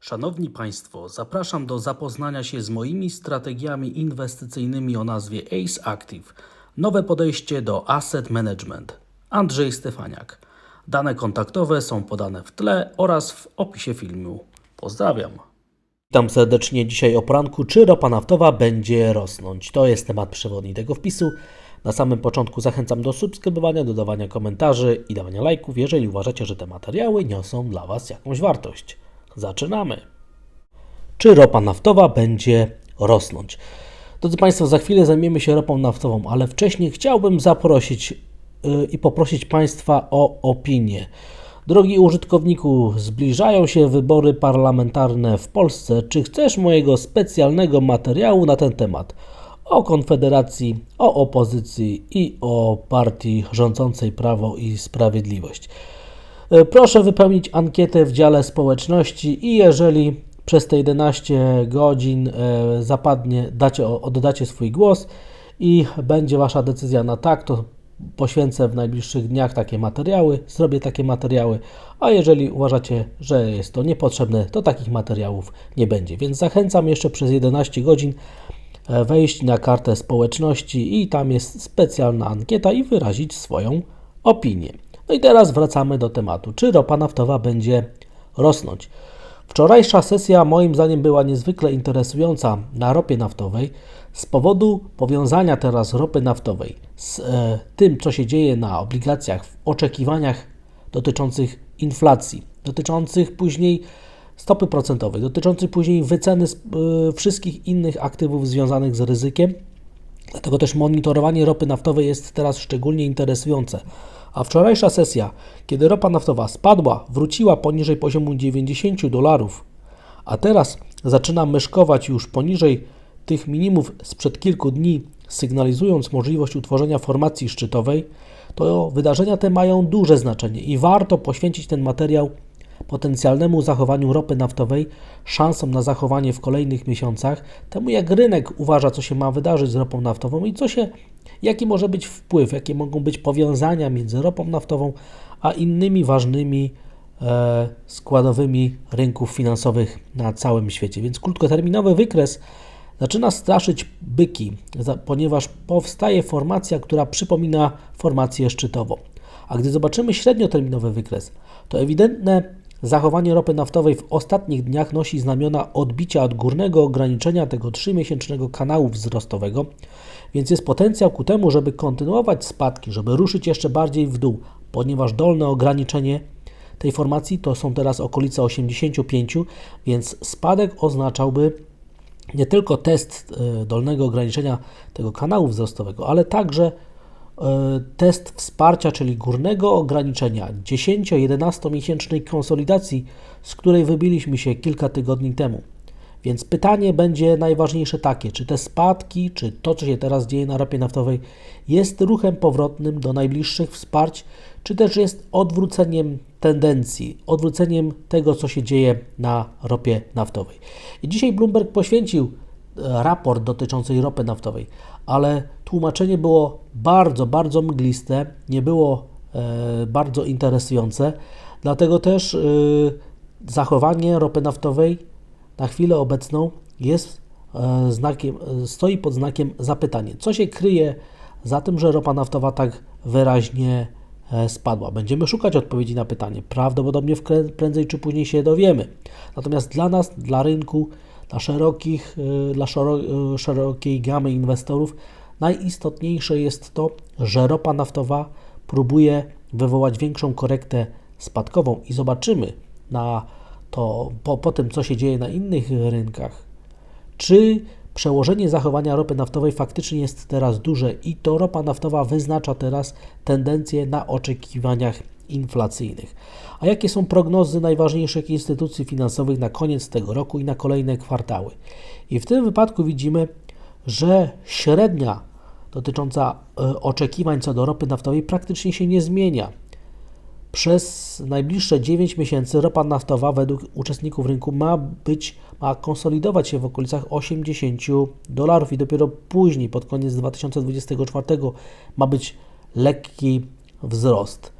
Szanowni Państwo, zapraszam do zapoznania się z moimi strategiami inwestycyjnymi o nazwie ACE Active. Nowe podejście do asset management. Andrzej Stefaniak. Dane kontaktowe są podane w tle oraz w opisie filmu. Pozdrawiam. Witam serdecznie dzisiaj o poranku, czy ropa naftowa będzie rosnąć. To jest temat przewodni tego wpisu. Na samym początku zachęcam do subskrybowania, dodawania komentarzy i dawania lajków, jeżeli uważacie, że te materiały niosą dla Was jakąś wartość. Zaczynamy. Czy ropa naftowa będzie rosnąć? Drodzy Państwo, za chwilę zajmiemy się ropą naftową, ale wcześniej chciałbym zaprosić yy, i poprosić Państwa o opinię. Drogi użytkowniku, zbliżają się wybory parlamentarne w Polsce. Czy chcesz mojego specjalnego materiału na ten temat? O Konfederacji, o opozycji i o partii rządzącej Prawo i Sprawiedliwość. E, Proszę wypełnić ankietę w dziale społeczności i jeżeli przez te 11 godzin e, zapadnie, dacie, oddacie swój głos i będzie Wasza decyzja na tak, to poświęcę w najbliższych dniach takie materiały, zrobię takie materiały, a jeżeli uważacie, że jest to niepotrzebne, to takich materiałów nie będzie. Więc zachęcam jeszcze przez 11 godzin e, wejść na kartę społeczności i tam jest specjalna ankieta i wyrazić swoją opinię. No i teraz wracamy do tematu. Czy ropa naftowa będzie rosnąć? Wczorajsza sesja moim zdaniem była niezwykle interesująca na ropie naftowej z powodu powiązania teraz ropy naftowej z e, tym, co się dzieje na obligacjach w oczekiwaniach dotyczących inflacji, dotyczących później stopy procentowej, dotyczących później wyceny e, wszystkich innych aktywów związanych z ryzykiem. Dlatego też monitorowanie ropy naftowej jest teraz szczególnie interesujące. A wczorajsza sesja, kiedy ropa naftowa spadła, wróciła poniżej poziomu 90 dolarów, a teraz zaczyna myszkować już poniżej tych minimów sprzed kilku dni, sygnalizując możliwość utworzenia formacji szczytowej, to wydarzenia te mają duże znaczenie i warto poświęcić ten materiał potencjalnemu zachowaniu ropy naftowej, szansom na zachowanie w kolejnych miesiącach, temu jak rynek uważa, co się ma wydarzyć z ropą naftową i co się, jaki może być wpływ, jakie mogą być powiązania między ropą naftową a innymi ważnymi e, składowymi rynków finansowych na całym świecie. Więc krótkoterminowy wykres zaczyna straszyć byki, ponieważ powstaje formacja, która przypomina formację szczytową. A gdy zobaczymy średnioterminowy wykres, to ewidentne Zachowanie ropy naftowej w ostatnich dniach nosi znamiona odbicia od górnego ograniczenia tego 3-miesięcznego kanału wzrostowego, więc jest potencjał ku temu, żeby kontynuować spadki, żeby ruszyć jeszcze bardziej w dół, ponieważ dolne ograniczenie tej formacji to są teraz okolice 85, więc spadek oznaczałby nie tylko test e, dolnego ograniczenia tego kanału wzrostowego, ale także test wsparcia, czyli górnego ograniczenia 10-11 miesięcznej konsolidacji, z której wybiliśmy się kilka tygodni temu. Więc pytanie będzie najważniejsze takie, czy te spadki, czy to, co się teraz dzieje na ropie naftowej, jest ruchem powrotnym do najbliższych wsparć, czy też jest odwróceniem tendencji, odwróceniem tego, co się dzieje na ropie naftowej. I dzisiaj Bloomberg poświęcił e, raport dotyczący ropy naftowej, ale tłumaczenie było bardzo, bardzo mgliste, nie było e, bardzo interesujące, dlatego też e, zachowanie ropy naftowej na chwilę obecną jest e, znakiem, stoi pod znakiem zapytania. Co się kryje za tym, że ropa naftowa tak wyraźnie e, spadła? Będziemy szukać odpowiedzi na pytanie. Prawdopodobnie prędzej czy później się dowiemy. Natomiast dla nas, dla rynku, dla, szerokich, e, dla szerokiej gamy inwestorów. Najistotniejsze jest to, że ropa naftowa próbuje wywołać większą korektę spadkową i zobaczymy na to po, po tym, co się dzieje na innych rynkach, czy przełożenie zachowania ropy naftowej faktycznie jest teraz duże i to ropa naftowa wyznacza teraz tendencję na oczekiwaniach inflacyjnych. A jakie są prognozy najważniejszych instytucji finansowych na koniec tego roku i na kolejne kwartały? I w tym wypadku widzimy, że średnia dotycząca e, oczekiwań co do ropy naftowej praktycznie się nie zmienia. Przez najbliższe 9 miesięcy ropa naftowa według uczestników rynku ma być, ma konsolidować się w okolicach 80 dolarów i dopiero później, pod koniec 2024 ma być lekki wzrost.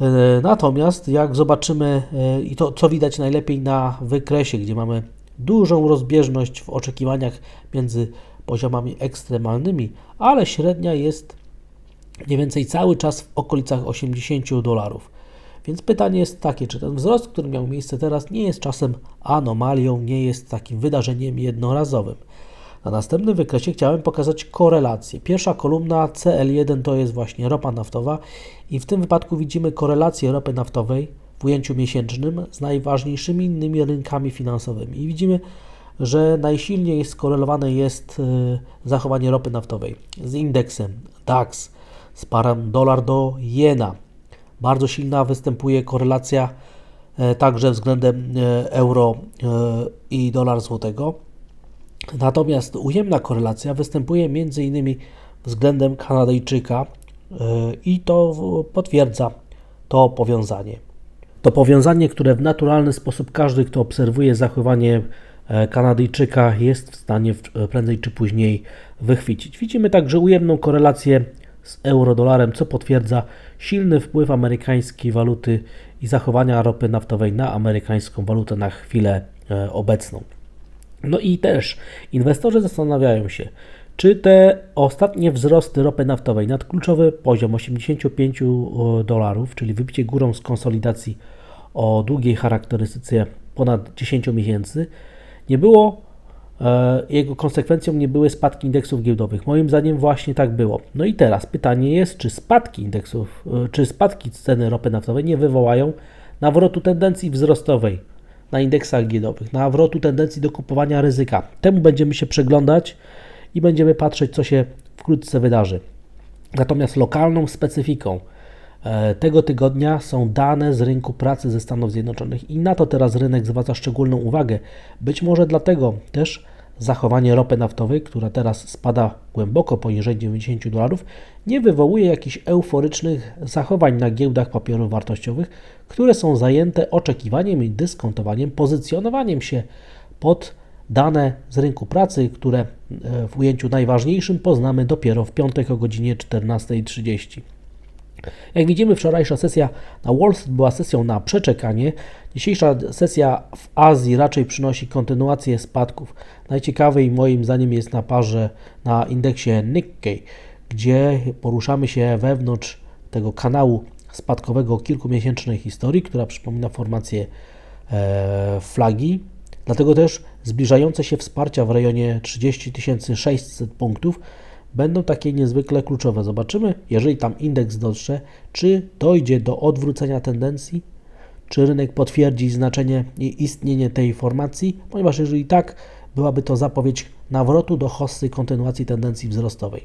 E, Natomiast jak zobaczymy, e, i to co widać najlepiej na wykresie, gdzie mamy dużą rozbieżność w oczekiwaniach między poziomami ekstremalnymi, ale średnia jest mniej więcej cały czas w okolicach 80 dolarów. Więc pytanie jest takie, czy ten wzrost, który miał miejsce teraz, nie jest czasem anomalią, nie jest takim wydarzeniem jednorazowym. Na następnym wykresie chciałem pokazać korelację. Pierwsza kolumna CL1 to jest właśnie ropa naftowa i w tym wypadku widzimy korelację ropy naftowej w ujęciu miesięcznym z najważniejszymi innymi rynkami finansowymi. I widzimy, że najsilniej skorelowane jest y, zachowanie ropy naftowej z indeksem DAX, z parą dolar do jena. Bardzo silna występuje korelacja e, także względem e, euro i dolar złotego. Natomiast ujemna korelacja występuje m.in. względem Kanadyjczyka e, i to potwierdza to powiązanie. To powiązanie, które w naturalny sposób każdy, kto obserwuje zachowanie e, Kanadyjczyka, jest w stanie e, prędzej czy później wychwycić. Widzimy także ujemną korelację z euro-dolarem, co potwierdza silny wpływ amerykańskiej waluty i zachowania ropy naftowej na amerykańską walutę na chwilę obecną. No i też inwestorzy zastanawiają się, czy te ostatnie wzrosty ropy naftowej nad kluczowy poziom 85 dolarów, czyli wybicie górą z konsolidacji o długiej charakterystyce ponad 10 miesięcy, nie było, e, jego konsekwencją nie były spadki indeksów giełdowych. Moim zdaniem właśnie tak było. No i teraz pytanie jest, czy spadki indeksów, e, czy spadki ceny ropy naftowej nie wywołają nawrotu tendencji wzrostowej na indeksach giełdowych, nawrotu tendencji do kupowania ryzyka. Temu będziemy się przeglądać i będziemy patrzeć, co się wkrótce wydarzy. Natomiast lokalną specyfiką e, tego tygodnia są dane z rynku pracy ze Stanów Zjednoczonych i na to teraz rynek zwraca szczególną uwagę. Być może dlatego też zachowanie ropy naftowej, która teraz spada głęboko poniżej 90 dolarów, nie wywołuje jakichś euforycznych zachowań na giełdach papierów wartościowych, które są zajęte oczekiwaniem i dyskontowaniem, pozycjonowaniem się pod dane z rynku pracy, które e, w ujęciu najważniejszym poznamy dopiero w piątek o godzinie 14.30. Jak widzimy, wczorajsza sesja na Wall Street była sesją na przeczekanie. Dzisiejsza sesja w Azji raczej przynosi kontynuację spadków. Najciekawiej moim zdaniem jest na parze na indeksie Nikkei, gdzie poruszamy się wewnątrz tego kanału spadkowego kilkumiesięcznej historii, która przypomina formację e, flagi. Dlatego też zbliżające się wsparcia w rejonie 30 600 punktów będą takie niezwykle kluczowe. Zobaczymy, jeżeli tam indeks dotrze, czy dojdzie do odwrócenia tendencji, czy rynek potwierdzi znaczenie i istnienie tej formacji, ponieważ jeżeli tak, byłaby to zapowiedź nawrotu do hossy kontynuacji tendencji wzrostowej.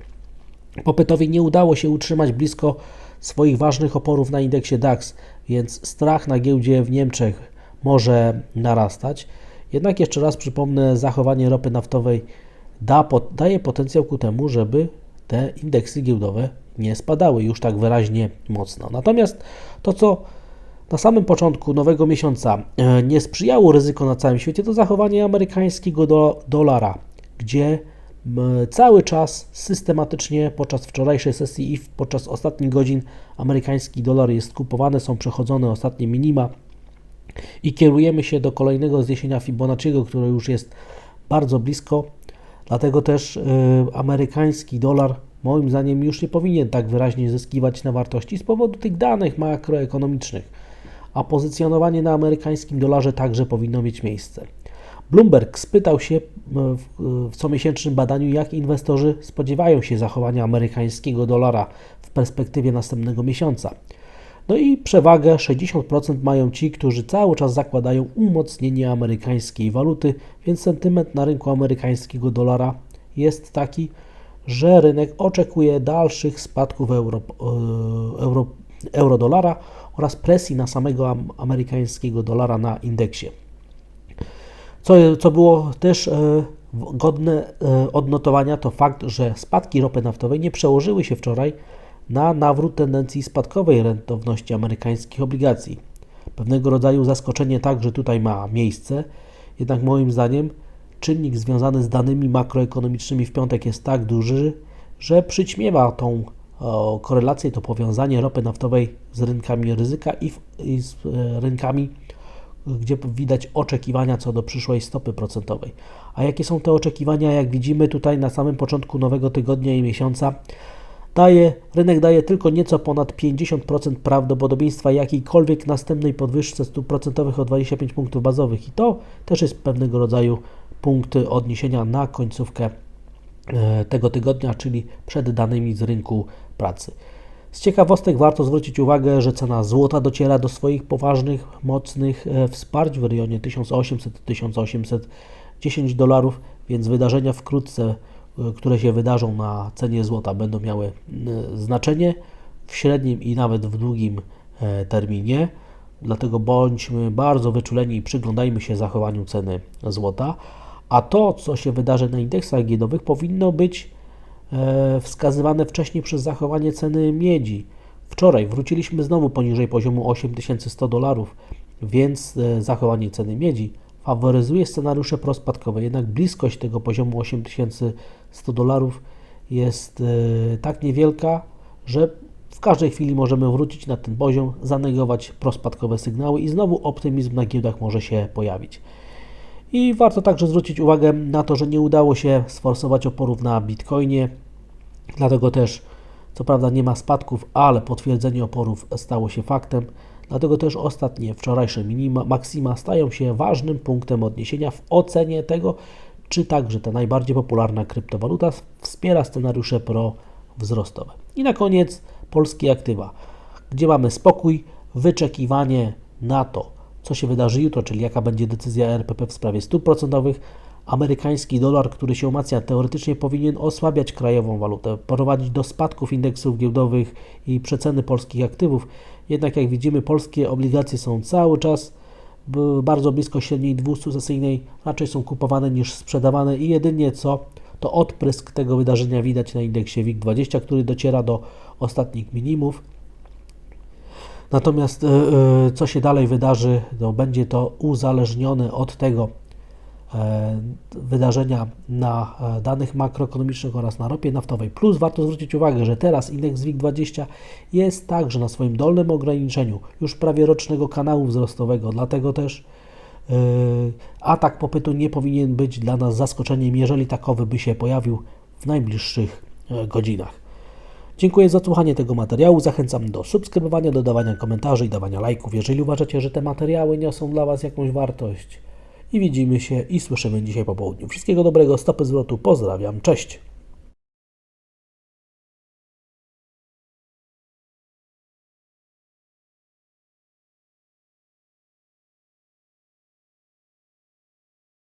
Popytowi nie udało się utrzymać blisko swoich ważnych oporów na indeksie DAX, więc strach na giełdzie w Niemczech może narastać. Jednak jeszcze raz przypomnę, zachowanie ropy naftowej da, daje potencjał ku temu, żeby te indeksy giełdowe nie spadały już tak wyraźnie mocno. Natomiast to, co na samym początku nowego miesiąca e, nie sprzyjało ryzyko na całym świecie, to zachowanie amerykańskiego do, dolara, gdzie cały czas systematycznie podczas wczorajszej sesji i podczas ostatnich godzin amerykański dolar jest kupowany, są przechodzone ostatnie minima i kierujemy się do kolejnego zniesienia Fibonacciego, które już jest bardzo blisko. Dlatego też y, amerykański dolar moim zdaniem już nie powinien tak wyraźnie zyskiwać na wartości z powodu tych danych makroekonomicznych, a pozycjonowanie na amerykańskim dolarze także powinno mieć miejsce. Bloomberg spytał się y, w, w comiesięcznym badaniu, jak inwestorzy spodziewają się zachowania amerykańskiego dolara w perspektywie następnego miesiąca. No i przewagę 60% mają ci, którzy cały czas zakładają umocnienie amerykańskiej waluty, więc sentyment na rynku amerykańskiego dolara jest taki, że rynek oczekuje dalszych spadków euro, e, euro, euro-dolara oraz presji na samego am- amerykańskiego dolara na indeksie. Co, co było też e, godne e, odnotowania, to fakt, że spadki ropy naftowej nie przełożyły się wczoraj na nawrót tendencji spadkowej rentowności amerykańskich obligacji. Pewnego rodzaju zaskoczenie także tutaj ma miejsce, jednak moim zdaniem czynnik związany z danymi makroekonomicznymi w piątek jest tak duży, że przyćmiewa tą korelację, to powiązanie ropy naftowej z rynkami ryzyka i, w, i z e, rynkami, gdzie widać oczekiwania co do przyszłej stopy procentowej. A jakie są te oczekiwania? Jak widzimy tutaj na samym początku nowego tygodnia i miesiąca, daje, rynek daje tylko nieco ponad 50% prawdopodobieństwa jakiejkolwiek następnej podwyżce stóp procentowych o 25 punktów bazowych. I to też jest pewnego rodzaju punkt odniesienia na końcówkę e, tego tygodnia, czyli przed danymi z rynku pracy. Z ciekawostek warto zwrócić uwagę, że cena złota dociera do swoich poważnych, mocnych e, wsparć w rejonie 1800-1810 dolarów, więc wydarzenia wkrótce, które się wydarzą na cenie złota, będą miały e, znaczenie w średnim i nawet w długim e, terminie. Dlatego bądźmy bardzo wyczuleni i przyglądajmy się zachowaniu ceny złota. A to, co się wydarzy na indeksach giełdowych, powinno być e, wskazywane wcześniej przez zachowanie ceny miedzi. Wczoraj wróciliśmy znowu poniżej poziomu 8100 dolarów, więc e, zachowanie ceny miedzi faworyzuje scenariusze prospadkowe. Jednak bliskość tego poziomu 8100 dolarów jest e, tak niewielka, że w każdej chwili możemy wrócić na ten poziom, zanegować prospadkowe sygnały i znowu optymizm na giełdach może się pojawić. I warto także zwrócić uwagę na to, że nie udało się sforsować oporów na Bitcoinie, dlatego też, co prawda, nie ma spadków, ale potwierdzenie oporów stało się faktem. Dlatego też ostatnie wczorajsze minima, maksima stają się ważnym punktem odniesienia w ocenie tego, czy także ta najbardziej popularna kryptowaluta wspiera scenariusze pro-wzrostowe. I na koniec polskie aktywa, gdzie mamy spokój, wyczekiwanie na to, co się wydarzy jutro, czyli jaka będzie decyzja RPP w sprawie stóp procentowych. Amerykański dolar, który się umacnia, teoretycznie powinien osłabiać krajową walutę, prowadzić do spadków indeksów giełdowych i przeceny polskich aktywów. Jednak jak widzimy, polskie obligacje są cały czas bardzo blisko średniej 200-sesyjnej, raczej są kupowane niż sprzedawane i jedynie co to odprysk tego wydarzenia widać na indeksie WIG20, który dociera do ostatnich minimów. Natomiast e, e, co się dalej wydarzy, to będzie to uzależnione od tego wydarzenia na e, danych makroekonomicznych oraz na ropie naftowej. Plus warto zwrócić uwagę, że teraz indeks WIG20 jest także na swoim dolnym ograniczeniu już prawie rocznego kanału wzrostowego, dlatego też e, atak popytu nie powinien być dla nas zaskoczeniem, jeżeli takowy by się pojawił w najbliższych e, godzinach. Dziękuję za słuchanie tego materiału. Zachęcam do subskrybowania, dodawania komentarzy i dawania lajków, jeżeli uważacie, że te materiały niosą dla Was jakąś wartość. I widzimy się i słyszymy dzisiaj po południu. Wszystkiego dobrego, stopy zwrotu, pozdrawiam, cześć.